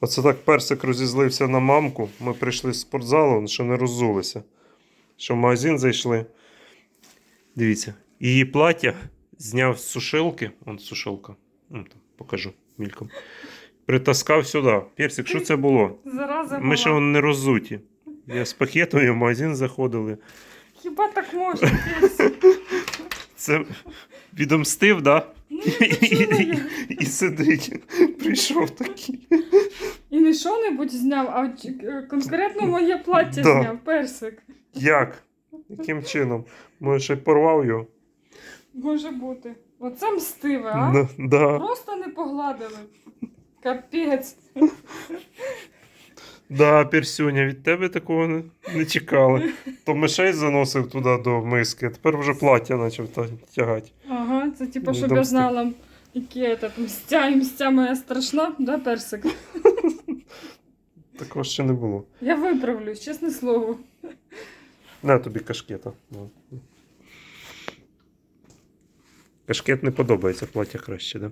Оце так персик розізлився на мамку. Ми прийшли з спортзалу, що не роззулися. Що в магазин зайшли. Дивіться, її плаття зняв з сушилки. Вон сушилка. Вон там, покажу мільком. Притаскав сюди. Персик, що це було? Зараза Ми ще вон не роззуті. Я з пакетом в магазин заходили. Хіба так можна, Персик? Це відомстив, да? Ну, І, сидить. Прийшов такий. І не що-небудь зняв, а е, конкретно моє плаття Да. зняв, персик. Як? Яким чином? Може, ще й порвав його? Може бути. Оце мстиве, а? Да, да, Просто не погладили. Капець. да, Персюня, від тебе такого не, не чекали. То мишей заносив туди до миски, а тепер вже плаття почав та- тягати. Ага, це типу, щоб я знала, які это, мстя і мстя моя страшна, да, персик? Такого ще не було. Я виправлюсь, чесне слово. На тобі кашкета. Ну. Кашкет не подобається, плаття краще, да?